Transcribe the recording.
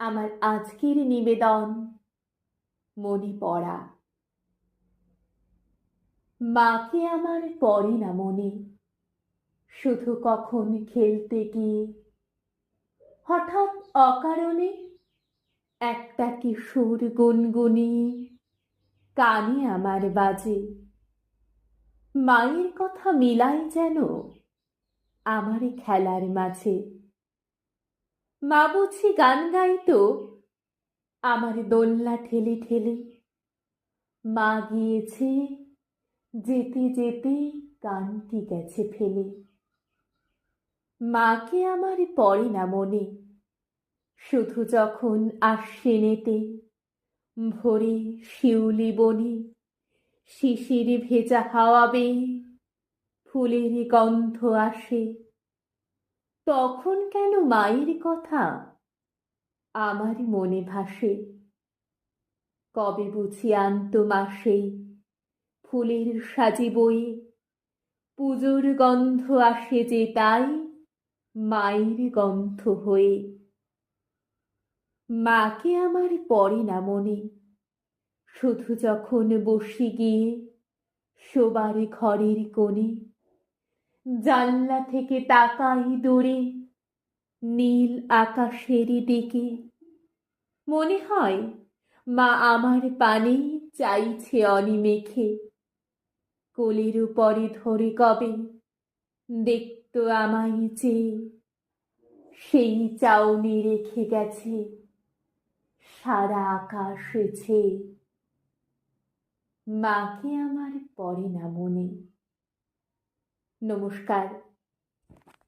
আমার আজকের নিবেদন। মনে পড়া। মাকে আমার পড়ে না মনে। শুধু কখন খেলতে গিয়ে। হঠাৎ অকারণে একটা কি সুর গুনগুনিয়ে কানে আমার বাজে। মায়ের কথা মিলাই যেন আমার খেলার মাঝে। মা বুঝি গান গাইতো, আমার দোলনা ঠেলে ঠেলে। মা গিয়েছে, যেতে যেতে গানটি গেছে ফেলে। মাকে আমার পড়ে না মনে, শুধু যখন আশ্বিনেতে ভোরে শিউলি বনে, শিশির ভেজা হাওয়াবে ফুলের গন্ধ আসে। তখন কেন মায়ের কথা? আমার মনে ভাসে। কবে বুঝি আন্ত মাসে ফুলের সাজি বয়ে? পুজোর গন্ধ আসে যে তাই মায়ের গন্ধ হয়ে। মাকে আমার পড়ে না মনে। শুধু যখন বসে গিয়ে শোবার ঘরের কোণে জানলা থেকে তাকাই দূরে, নীল আকাশের দিকে। মনে হয় মা আমার পানে চাইছে অনিমেখে। কোলের উপরে ধরে কবে দেখতো আমায় যে সেই চাউনি রেখে গেছে, সারা আকাশ ছেয়ে মাকে আমার পড়ে না মনে। নমস্কার।